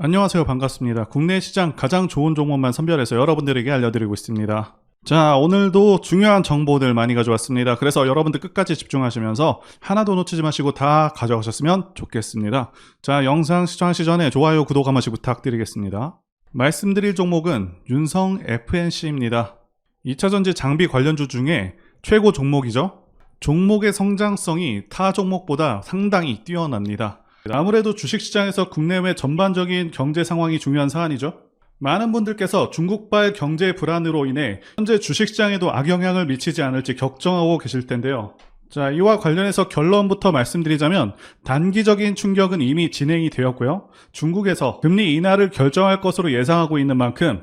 안녕하세요. 반갑습니다. 국내 시장 가장 좋은 종목만 선별해서 여러분들에게 알려드리고 있습니다. 자, 오늘도 중요한 정보들 많이 가져왔습니다. 그래서 여러분들 끝까지 집중하시면서 하나도 놓치지 마시고 다 가져가셨으면 좋겠습니다. 자, 영상 시청하시 전에 좋아요, 구독 한 번씩 부탁드리겠습니다. 말씀드릴 종목은 윤성 FNC입니다. 2차전지 장비 관련주 중에 최고 종목이죠. 종목의 성장성이 타 종목보다 상당히 뛰어납니다. 아무래도 주식시장에서 국내외 전반적인 경제 상황이 중요한 사안이죠. 많은 분들께서 중국발 경제 불안으로 인해 현재 주식시장에도 악영향을 미치지 않을지 걱정하고 계실 텐데요. 자, 이와 관련해서 결론부터 말씀드리자면 단기적인 충격은 이미 진행이 되었고요. 중국에서 금리 인하를 결정할 것으로 예상하고 있는 만큼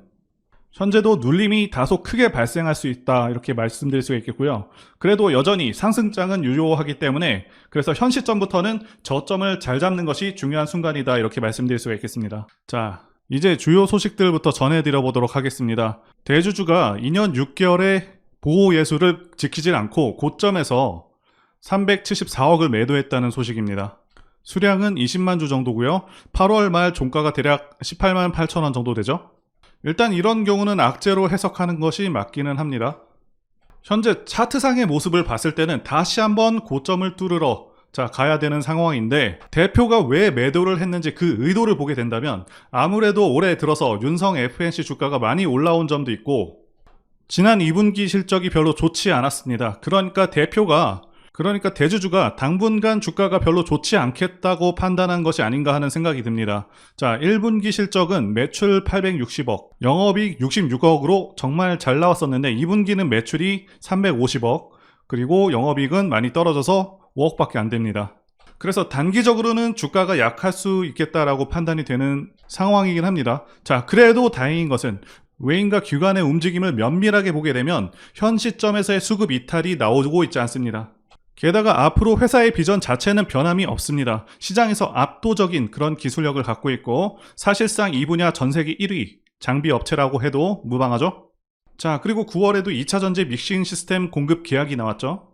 현재도 눌림이 다소 크게 발생할 수 있다 이렇게 말씀드릴 수가 있겠고요. 그래도 여전히 상승장은 유효하기 때문에 그래서 현 시점부터는 저점을 잘 잡는 것이 중요한 순간이다 이렇게 말씀드릴 수가 있겠습니다. 자, 이제 주요 소식들부터 전해드려 보도록 하겠습니다. 대주주가 2년 6개월의 보호 예수를 지키질 않고 고점에서 374억을 매도했다는 소식입니다. 수량은 20만 주 정도고요. 8월 말 종가가 대략 18만 8천 원 정도 되죠. 일단 이런 경우는 악재로 해석하는 것이 맞기는 합니다. 현재 차트상의 모습을 봤을 때는 다시 한번 고점을 뚫으러 자 가야 되는 상황인데 대표가 왜 매도를 했는지 그 의도를 보게 된다면 아무래도 올해 들어서 윤성 FNC 주가가 많이 올라온 점도 있고 지난 2분기 실적이 별로 좋지 않았습니다. 그러니까 대표가 그러니까 대주주가 당분간 주가가 별로 좋지 않겠다고 판단한 것이 아닌가 하는 생각이 듭니다. 자, 1분기 실적은 매출 860억, 영업이익 66억으로 정말 잘 나왔었는데 2분기는 매출이 350억, 그리고 영업이익은 많이 떨어져서 5억밖에 안 됩니다. 그래서 단기적으로는 주가가 약할 수 있겠다라고 판단이 되는 상황이긴 합니다. 자, 그래도 다행인 것은 외인과 기관의 움직임을 면밀하게 보게 되면 현 시점에서의 수급 이탈이 나오고 있지 않습니다. 게다가 앞으로 회사의 비전 자체는 변함이 없습니다. 시장에서 압도적인 그런 기술력을 갖고 있고 사실상 이 분야 전 세계 1위 장비 업체라고 해도 무방하죠. 자, 그리고 9월에도 2차 전지 믹싱 시스템 공급 계약이 나왔죠.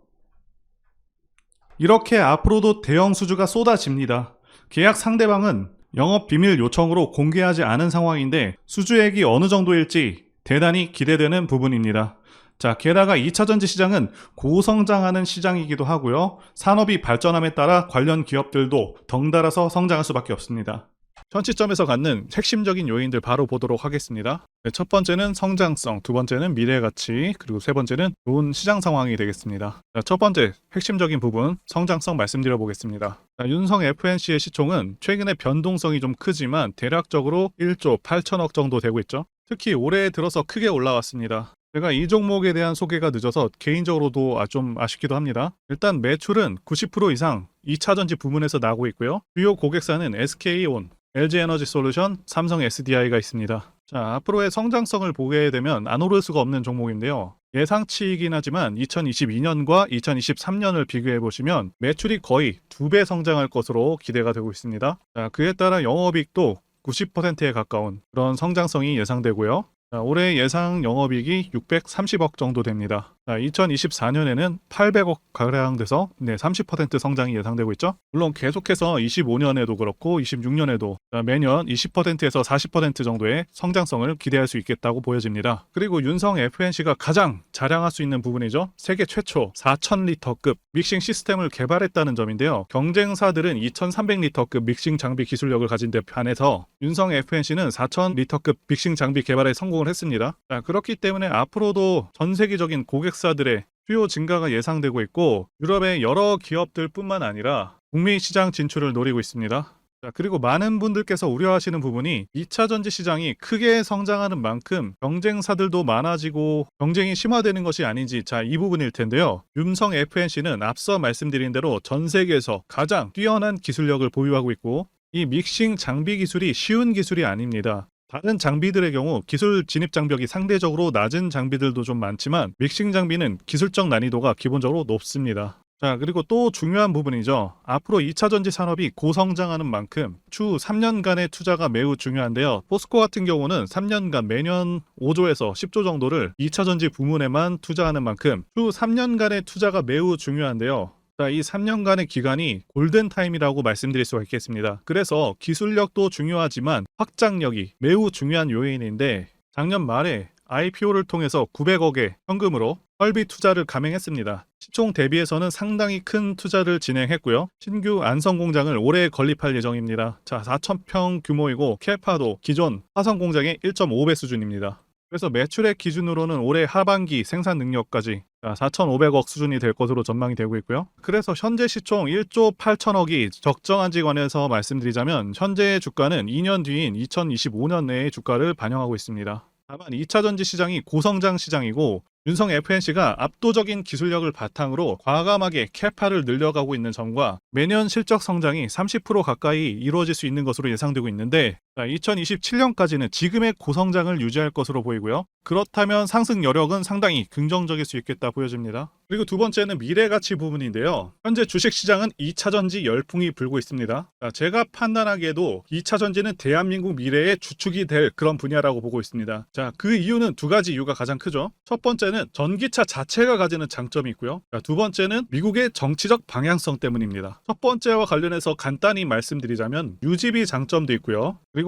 이렇게 앞으로도 대형 수주가 쏟아집니다. 계약 상대방은 영업 비밀 요청으로 공개하지 않은 상황인데 수주액이 어느 정도일지 대단히 기대되는 부분입니다. 자, 게다가 2차 전지 시장은 고성장하는 시장이기도 하고요. 산업이 발전함에 따라 관련 기업들도 덩달아서 성장할 수밖에 없습니다. 현 시점에서 갖는 핵심적인 요인들 바로 보도록 하겠습니다. 네, 첫 번째는 성장성, 두 번째는 미래 가치, 그리고 세 번째는 좋은 시장 상황이 되겠습니다. 자, 첫 번째 핵심적인 부분 성장성 말씀드려 보겠습니다. 자, 윤성 FNC의 시총은 최근에 변동성이 좀 크지만 대략적으로 1조 8천억 정도 되고 있죠. 특히 올해 들어서 크게 올라왔습니다. 제가 이 종목에 대한 소개가 늦어서 개인적으로도 아, 좀 아쉽기도 합니다. 일단 매출은 90% 이상 2차 전지 부문에서 나고 있고요. 주요 고객사는 SK온, LG에너지 솔루션, 삼성 SDI가 있습니다. 자, 앞으로의 성장성을 보게 되면 안 오를 수가 없는 종목인데요. 예상치이긴 하지만 2022년과 2023년을 비교해 보시면 매출이 거의 두 배 성장할 것으로 기대가 되고 있습니다. 자, 그에 따라 영업이익도 90%에 가까운 그런 성장성이 예상되고요. 자, 올해 예상 영업이익이 630억 정도 됩니다. 자, 2024년에는 800억 가량 돼서 네, 30% 성장이 예상되고 있죠. 물론 계속해서 25년에도 그렇고 26년에도 매년 20%에서 40% 정도의 성장성을 기대할 수 있겠다고 보여집니다. 그리고 윤성 FNC가 가장 자랑할 수 있는 부분이죠. 세계 최초 4,000리터급 믹싱 시스템을 개발했다는 점인데요. 경쟁사들은 2,300리터급 믹싱 장비 기술력을 가진 데 반해서 윤성 FNC는 4,000리터급 믹싱 장비 개발에 성공을 했습니다. 자, 그렇기 때문에 앞으로도 전 세계적인 고객 사들의 수요 증가가 예상되고 있고 유럽의 여러 기업들뿐만 아니라 북미 시장 진출을 노리고 있습니다. 자, 그리고 많은 분들께서 우려하시는 부분이 2차 전지 시장이 크게 성장하는 만큼 경쟁사들도 많아지고 경쟁이 심화되는 것이 아닌지 자, 이 부분일 텐데요. 윤성 FNC는 앞서 말씀드린 대로 전 세계에서 가장 뛰어난 기술력을 보유하고 있고 이 믹싱 장비 기술이 쉬운 기술이 아닙니다. 다른 장비들의 경우 기술 진입 장벽이 상대적으로 낮은 장비들도 좀 많지만 믹싱 장비는 기술적 난이도가 기본적으로 높습니다. 자, 그리고 또 중요한 부분이죠. 앞으로 2차 전지 산업이 고성장하는 만큼 추 3년간의 투자가 매우 중요한데요. 포스코 같은 경우는 3년간 매년 5조에서 10조 정도를 2차 전지 부문에만 투자하는 만큼 추 3년간의 투자가 매우 중요한데요. 자, 이 3년간의 기간이 골든 타임이라고 말씀드릴 수가 있겠습니다. 그래서 기술력도 중요하지만 확장력이 매우 중요한 요인인데 작년 말에 IPO를 통해서 900억의 현금으로 설비 투자를 감행했습니다. 시총 대비해서는 상당히 큰 투자를 진행했고요. 신규 안성 공장을 올해 건립할 예정입니다. 자, 4,000평 규모이고 캐파도 기존 화성 공장의 1.5배 수준입니다. 그래서 매출액 기준으로는 올해 하반기 생산 능력까지 4,500억 수준이 될 것으로 전망이 되고 있고요. 그래서 현재 시총 1조 8천억이 적정한지 관해서 말씀드리자면 현재의 주가는 2년 뒤인 2025년 내의 주가를 반영하고 있습니다. 다만 2차 전지 시장이 고성장 시장이고 윤성 FNC가 압도적인 기술력을 바탕으로 과감하게 캐파를 늘려가고 있는 점과 매년 실적 성장이 30% 가까이 이루어질 수 있는 것으로 예상되고 있는데 2027년까지는 지금의 고성장을 유지할 것으로 보이고요. 그렇다면 상승 여력은 상당히 긍정적일 수 있겠다 보여집니다. 그리고 두 번째는 미래 가치 부분인데요. 현재 주식 시장은 2차 전지 열풍이 불고 있습니다. 제가 판단하기에도 2차 전지는 대한민국 미래의 주축이 될 그런 분야라고 보고 있습니다. 자, 그 이유는 두 가지 이유가 가장 크죠. 첫 번째는 전기차 자체가 가지는 장점이 있고요. 두 번째는 미국의 정치적 방향성 때문입니다. 첫 번째와 관련해서 간단히 말씀드리자면 유지비 장점도 있고요. 그리고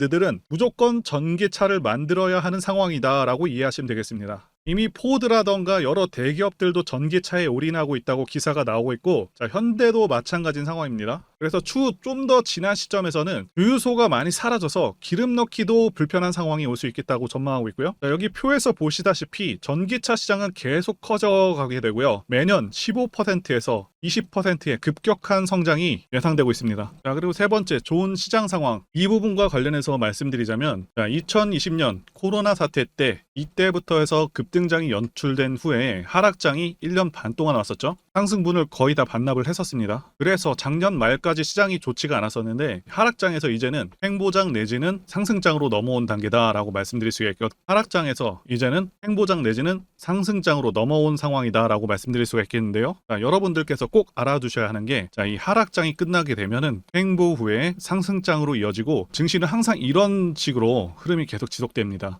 브랜드들은 무조건 전기차를 만들어야 하는 상황이다라고 이해하시면 되겠습니다. 이미 포드라던가 여러 대기업들도 전기차에 올인하고 있다고 기사가 나오고 있고 자, 현대도 마찬가지인 상황입니다. 그래서 추후 좀 더 지난 시점에서는 주유소가 많이 사라져서 기름 넣기도 불편한 상황이 올 수 있겠다고 전망하고 있고요. 자, 여기 표에서 보시다시피 전기차 시장은 계속 커져가게 되고요. 매년 15%에서 20%의 급격한 성장이 예상되고 있습니다. 자, 그리고 세 번째, 좋은 시장 상황. 이 부분과 관련해서 말씀드리자면, 자, 2020년 코로나 사태 때, 이때부터 해서 급 등장이 연출된 후에 하락장이 1년 반 동안 왔었죠. 상승분을 거의 다 반납을 했었습니다. 그래서 작년 말까지 시장이 좋지가 않았었는데, 하락장에서 이제는 횡보장 내지는 상승장으로 넘어온 단계다라고 말씀드릴 수가 있고, 하락장에서 이제는 횡보장 내지는 상승장으로 넘어온 상황이다라고 말씀드릴 수가 있겠는데요. 자, 여러분들께서 꼭 알아두셔야 하는 게, 자, 이 하락장이 끝나게 되면은 횡보 후에 상승장으로 이어지고, 증시는 항상 이런 식으로 흐름이 계속 지속됩니다.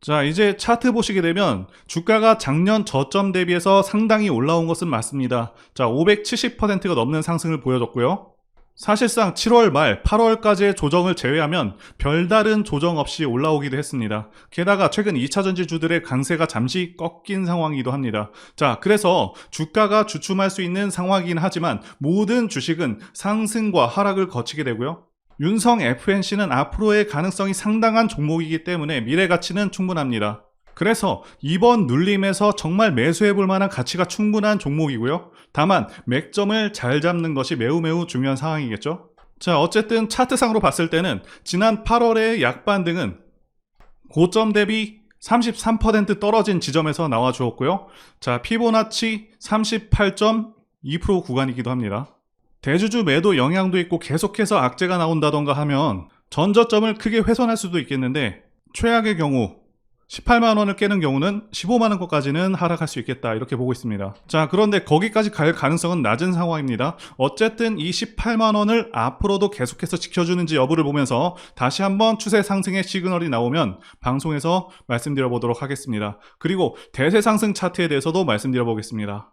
자, 이제 차트 보시게 되면 주가가 작년 저점 대비해서 상당히 올라온 것은 맞습니다. 자, 570%가 넘는 상승을 보여줬고요. 사실상 7월 말 8월까지의 조정을 제외하면 별다른 조정 없이 올라오기도 했습니다. 게다가 최근 2차 전지주들의 강세가 잠시 꺾인 상황이기도 합니다. 자, 그래서 주가가 주춤할 수 있는 상황이긴 하지만 모든 주식은 상승과 하락을 거치게 되고요. 윤성 FNC는 앞으로의 가능성이 상당한 종목이기 때문에 미래 가치는 충분합니다. 그래서 이번 눌림에서 정말 매수해 볼 만한 가치가 충분한 종목이고요. 다만 맥점을 잘 잡는 것이 매우 매우 중요한 상황이겠죠. 자, 어쨌든 차트상으로 봤을 때는 지난 8월의 약반등은 고점 대비 33% 떨어진 지점에서 나와 주었고요. 자, 피보나치 38.2% 구간이기도 합니다. 대주주 매도 영향도 있고 계속해서 악재가 나온다던가 하면 전저점을 크게 훼손할 수도 있겠는데 최악의 경우 18만 원을 깨는 경우는 15만 원까지는 하락할 수 있겠다 이렇게 보고 있습니다. 자 그런데 거기까지 갈 가능성은 낮은 상황입니다. 어쨌든 이 18만 원을 앞으로도 계속해서 지켜주는지 여부를 보면서 다시 한번 추세 상승의 시그널이 나오면 방송에서 말씀드려 보도록 하겠습니다. 그리고 대세 상승 차트에 대해서도 말씀드려 보겠습니다.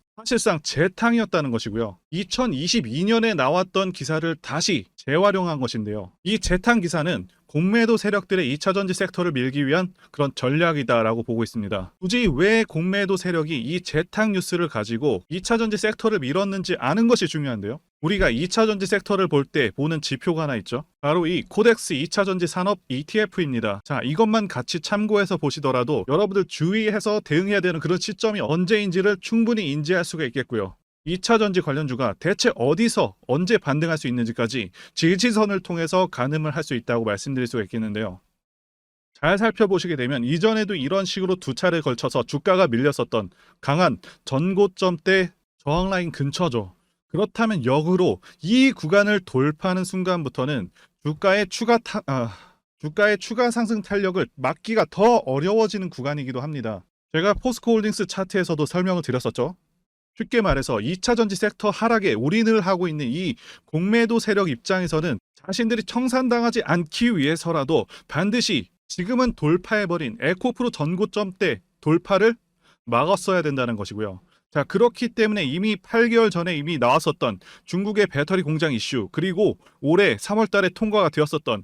사실상 재탕이었다는 것이고요. 2022년에 나왔던 기사를 다시 재활용한 것인데요. 이 재탕 기사는 공매도 세력들의 2차 전지 섹터를 밀기 위한 그런 전략이다라고 보고 있습니다. 굳이 왜 공매도 세력이 이 재탕 뉴스를 가지고 2차 전지 섹터를 밀었는지 아는 것이 중요한데요. 우리가 2차 전지 섹터를 볼 때 보는 지표가 하나 있죠. 바로 이 코덱스 2차 전지 산업 ETF입니다. 자, 이것만 같이 참고해서 보시더라도 여러분들 주의해서 대응해야 되는 그런 시점이 언제인지를 충분히 인지할 수가 있겠고요. 2차 전지 관련주가 대체 어디서 언제 반등할 수 있는지까지 지지선을 통해서 가늠을 할 수 있다고 말씀드릴 수가 있겠는데요. 잘 살펴보시게 되면 이전에도 이런 식으로 두 차례 걸쳐서 주가가 밀렸었던 강한 전고점대 저항 라인 근처죠. 그렇다면 역으로 이 구간을 돌파하는 순간부터는 주가의 추가 타, 아, 주가의 추가 상승 탄력을 막기가 더 어려워지는 구간이기도 합니다. 제가 포스코홀딩스 차트에서도 설명을 드렸었죠. 쉽게 말해서 2차 전지 섹터 하락에 올인을 하고 있는 이 공매도 세력 입장에서는 자신들이 청산당하지 않기 위해서라도 반드시 지금은 돌파해버린 에코프로 전고점대 돌파를 막았어야 된다는 것이고요. 자, 그렇기 때문에 이미 8개월 전에 이미 나왔었던 중국의 배터리 공장 이슈, 그리고 올해 3월 달에 통과가 되었었던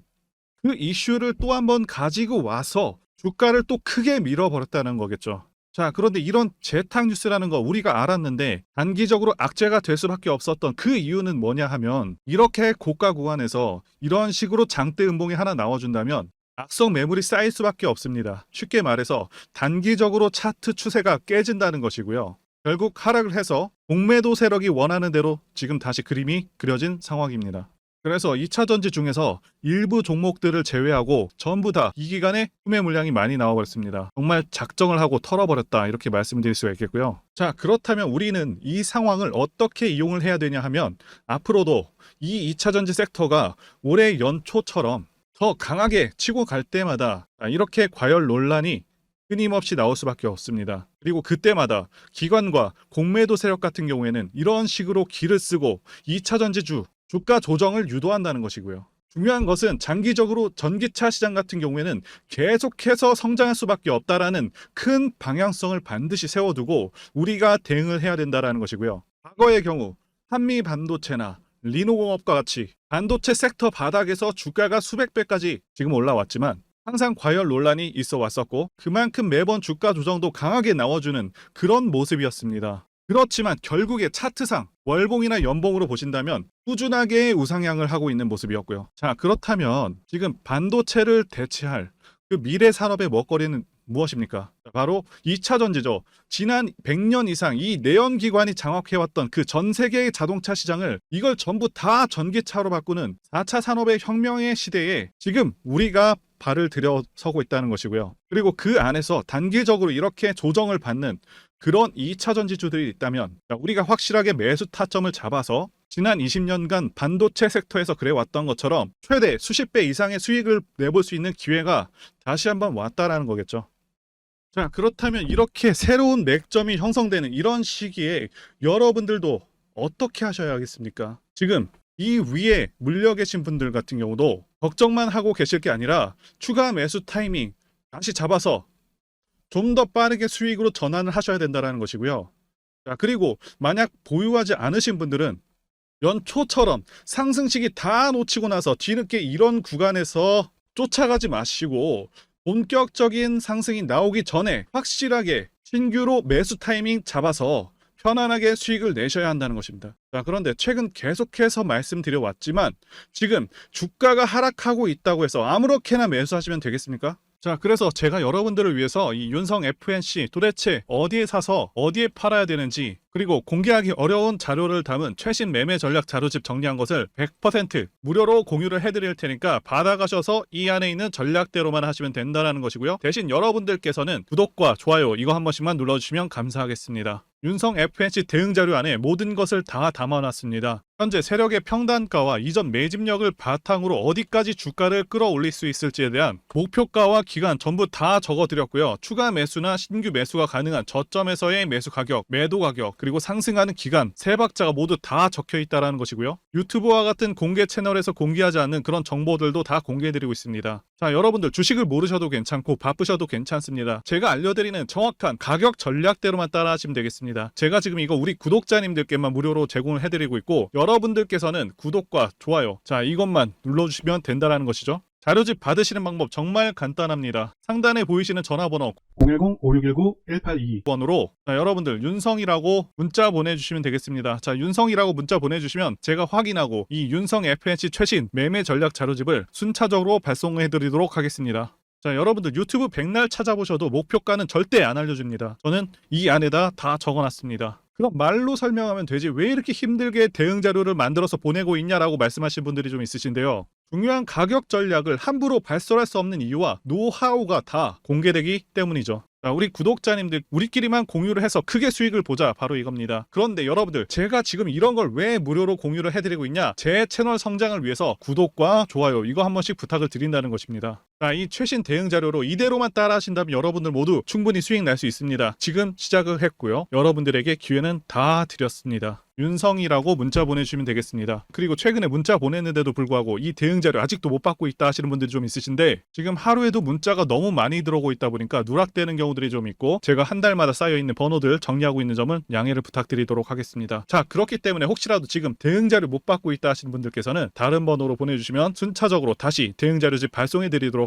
그 이슈를 또 한 번 가지고 와서 주가를 또 크게 밀어버렸다는 거겠죠. 자, 그런데 이런 재탕 뉴스라는 거 우리가 알았는데 단기적으로 악재가 될 수밖에 없었던 그 이유는 뭐냐 하면 이렇게 고가 구간에서 이런 식으로 장대 음봉이 하나 나와준다면 악성 매물이 쌓일 수밖에 없습니다. 쉽게 말해서 단기적으로 차트 추세가 깨진다는 것이고요. 결국 하락을 해서 공매도 세력이 원하는 대로 지금 다시 그림이 그려진 상황입니다. 그래서 2차 전지 중에서 일부 종목들을 제외하고 전부 다 이 기간에 구매 물량이 많이 나와버렸습니다. 정말 작정을 하고 털어버렸다 이렇게 말씀드릴 수가 있겠고요. 자 그렇다면 우리는 이 상황을 어떻게 이용을 해야 되냐 하면 앞으로도 이 2차 전지 섹터가 올해 연초처럼 더 강하게 치고 갈 때마다 이렇게 과열 논란이 끊임없이 나올 수밖에 없습니다. 그리고 그때마다 기관과 공매도 세력 같은 경우에는 이런 식으로 기를 쓰고 2차 전지주 주가 조정을 유도한다는 것이고요. 중요한 것은 장기적으로 전기차 시장 같은 경우에는 계속해서 성장할 수밖에 없다라는 큰 방향성을 반드시 세워두고 우리가 대응을 해야 된다라는 것이고요. 과거의 경우 한미 반도체나 리노공업과 같이 반도체 섹터 바닥에서 주가가 수백 배까지 지금 올라왔지만 항상 과열 논란이 있어 왔었고 그만큼 매번 주가 조정도 강하게 나와주는 그런 모습이었습니다. 그렇지만 결국에 차트상 월봉이나 연봉으로 보신다면 꾸준하게 우상향을 하고 있는 모습이었고요. 자, 그렇다면 지금 반도체를 대체할 그 미래 산업의 먹거리는 무엇입니까? 바로 2차 전지죠. 지난 100년 이상 이 내연기관이 장악해왔던 그 전 세계의 자동차 시장을 이걸 전부 다 전기차로 바꾸는 4차 산업의 혁명의 시대에 지금 우리가 발을 들여서고 있다는 것이고요. 그리고 그 안에서 단기적으로 이렇게 조정을 받는 그런 2차 전지주들이 있다면 우리가 확실하게 매수 타점을 잡아서 지난 20년간 반도체 섹터에서 그래왔던 것처럼 최대 수십 배 이상의 수익을 내볼 수 있는 기회가 다시 한번 왔다라는 거겠죠. 자, 그렇다면 이렇게 새로운 맥점이 형성되는 이런 시기에 여러분들도 어떻게 하셔야겠습니까? 지금 이 위에 물려 계신 분들 같은 경우도 걱정만 하고 계실 게 아니라 추가 매수 타이밍 다시 잡아서 좀 더 빠르게 수익으로 전환을 하셔야 된다는 것이고요. 자, 그리고 만약 보유하지 않으신 분들은 연초처럼 상승식이 다 놓치고 나서 뒤늦게 이런 구간에서 쫓아가지 마시고 본격적인 상승이 나오기 전에 확실하게 신규로 매수 타이밍 잡아서 편안하게 수익을 내셔야 한다는 것입니다. 자, 그런데 최근 계속해서 말씀드려 왔지만 지금 주가가 하락하고 있다고 해서 아무렇게나 매수하시면 되겠습니까? 자, 그래서 제가 여러분들을 위해서 이 윤성 FNC 도대체 어디에 사서 어디에 팔아야 되는지 그리고 공개하기 어려운 자료를 담은 최신 매매 전략 자료집 정리한 것을 100% 무료로 공유를 해드릴 테니까 받아가셔서 이 안에 있는 전략대로만 하시면 된다는 것이고요. 대신 여러분들께서는 구독과 좋아요 이거 한 번씩만 눌러주시면 감사하겠습니다. 윤성 FNC 대응 자료 안에 모든 것을 다 담아놨습니다. 현재 세력의 평단가와 이전 매집력을 바탕으로 어디까지 주가를 끌어올릴 수 있을지에 대한 목표가와 기간 전부 다 적어드렸고요. 추가 매수나 신규 매수가 가능한 저점에서의 매수 가격, 매도 가격, 그리고 상승하는 기간 세 박자가 모두 다 적혀 있다라는 것이고요. 유튜브와 같은 공개 채널에서 공개하지 않는 그런 정보들도 다 공개해드리고 있습니다. 자, 여러분들 주식을 모르셔도 괜찮고 바쁘셔도 괜찮습니다. 제가 알려드리는 정확한 가격 전략대로만 따라하시면 되겠습니다. 제가 지금 이거 우리 구독자님들께만 무료로 제공을 해드리고 있고 여러분들께서는 구독과 좋아요 자 이것만 눌러주시면 된다라는 것이죠. 자료집 받으시는 방법 정말 간단합니다. 상단에 보이시는 전화번호 010-5619-1822 번으로 여러분들 윤성이라고 문자 보내주시면 되겠습니다. 자 윤성이라고 문자 보내주시면 제가 확인하고 이 윤성 FNC 최신 매매 전략 자료집을 순차적으로 발송해드리도록 하겠습니다. 자 여러분들 유튜브 백날 찾아보셔도 목표가는 절대 안 알려줍니다. 저는 이 안에다 다 적어놨습니다. 그럼 말로 설명하면 되지 왜 이렇게 힘들게 대응 자료를 만들어서 보내고 있냐라고 말씀하신 분들이 좀 있으신데요. 중요한 가격 전략을 함부로 발설할 수 없는 이유와 노하우가 다 공개되기 때문이죠. 자, 우리 구독자님들 우리끼리만 공유를 해서 크게 수익을 보자 바로 이겁니다. 그런데 여러분들 제가 지금 이런 걸 왜 무료로 공유를 해드리고 있냐? 제 채널 성장을 위해서 구독과 좋아요 이거 한 번씩 부탁을 드린다는 것입니다. 자, 이 최신 대응 자료로 이대로만 따라하신다면 여러분들 모두 충분히 수익 날 수 있습니다. 지금 시작을 했고요. 여러분들에게 기회는 다 드렸습니다. 윤성이라고 문자 보내주시면 되겠습니다. 그리고 최근에 문자 보냈는데도 불구하고 이 대응 자료 아직도 못 받고 있다 하시는 분들이 좀 있으신데 지금 하루에도 문자가 너무 많이 들어오고 있다 보니까 누락되는 경우들이 좀 있고 제가 한 달마다 쌓여 있는 번호들 정리하고 있는 점은 양해를 부탁드리도록 하겠습니다. 자 그렇기 때문에 혹시라도 지금 대응 자료 못 받고 있다 하시는 분들께서는 다른 번호로 보내주시면 순차적으로 다시 대응 자료집 발송해드리도록